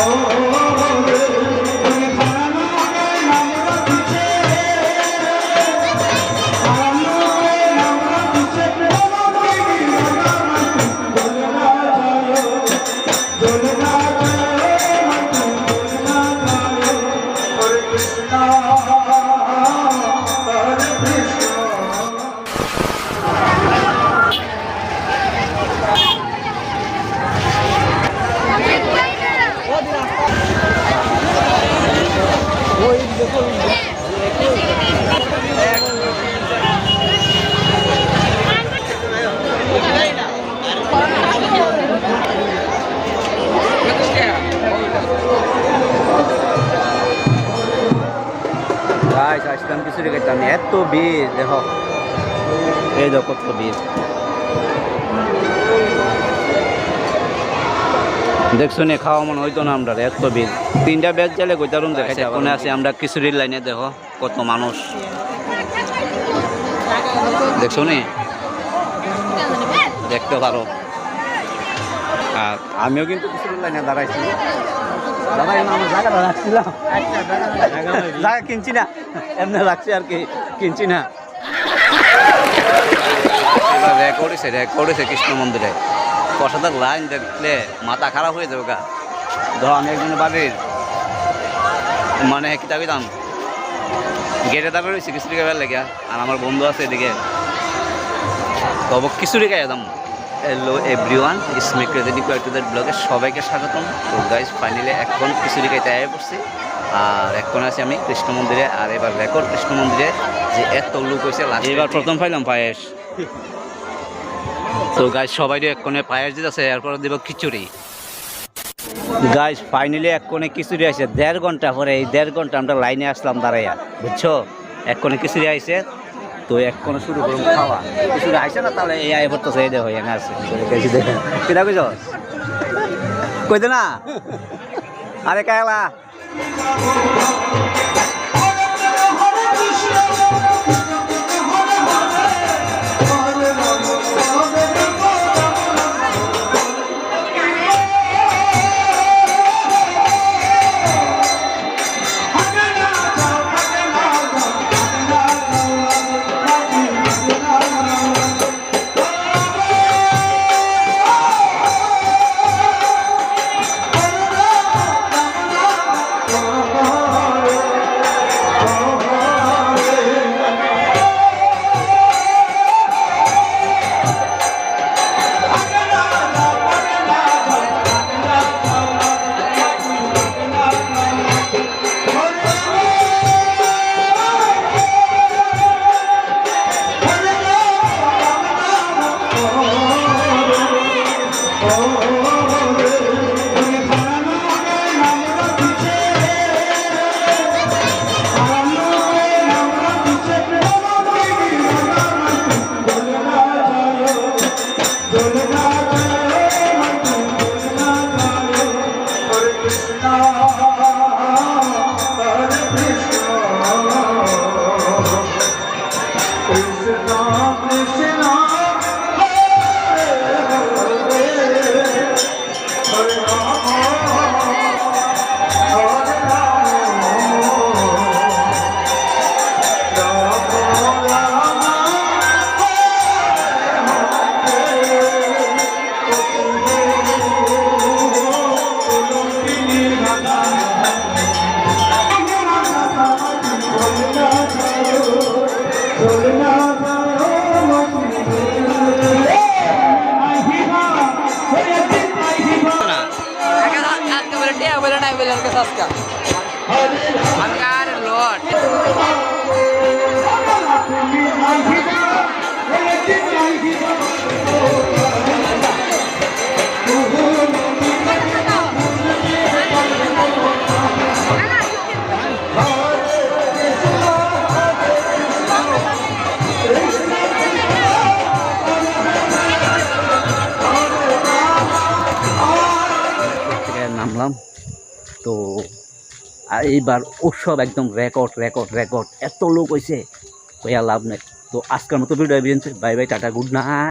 Oh. Guys আসলাম কিছু রেখে আমি এত ভিড় দেখো। এই দেখো কত ভিড়। দেখছ নি খাওয়া মনে হইতো না আমরা এত ভিড়। তিনটা ব্যাগ গেলে গোইতারুম দেখাই কোনে আছি? আমরা কিশোরীর লাইনে দেখো কত মানুষ। দেখছ নি দেখতে পারো। আর আমিও কিন্তু কিশোরীর লাইনে দাঁড়াইছি। জায়গা কিনছি না। এমনি রাখছি আর কি কিনছি না। রেকর্ড হয়েছে রেকর্ড হয়েছে কৃষ্ণ মন্দিরে। প্রসাদের লাইন দেখলে মাথা খারাপ হয়ে যাবে গা। ধর আমি একজন বাড়ির মানে কিতা দাম। গেটে দাঁড়িয়ে রয়েছে খিচুড়ি খাবার লেগে আর আমার বন্ধু আছে এদিকে। তবে খিচুড়ি খাই একদম hello everyone Ismi credit to ব্লগে সবাইকে স্বাগতম। তো গাইজ ফাইনালি এখন খিচুড়ি খাইতে আয় পড়ছি। আর এখন আছি আমি কৃষ্ণ মন্দিরে। আর এবার রেকর্ড কৃষ্ণ মন্দিরে যে এত লোক হয়েছে এবার প্রথম পাইলাম পায়েস। তো গাইজ সবাই এক কোণে পায়েস দিতেছে, এরপর দিব খিচুড়ি। গাইজ ফাইনালি এক কোণে খিচুড়ি আছে দেড় ঘণ্টা পরে এই দেড় ঘণ্টা আমরা লাইনে আসলাম দাঁড়াইয়া, বুঝছ? এক কোণে খিচুড়ি আইছে, তো এক কোণে শুরু করুন খাওয়া। খিচুড়ি আইছে না, তাহলে এই আয় পড়তেছে, এই দেখো, এখানে আছে। কিনা কইছ? কইতে না? আরে কায়লা। oh, oh, oh. আনকার লট তো এইবার উৎসব একদম রেকর্ড রেকর্ড রেকর্ড এত লোক হয়েছে ভাইয়া লাভ নাই। তো আজকের মতো video bye bye, tata good night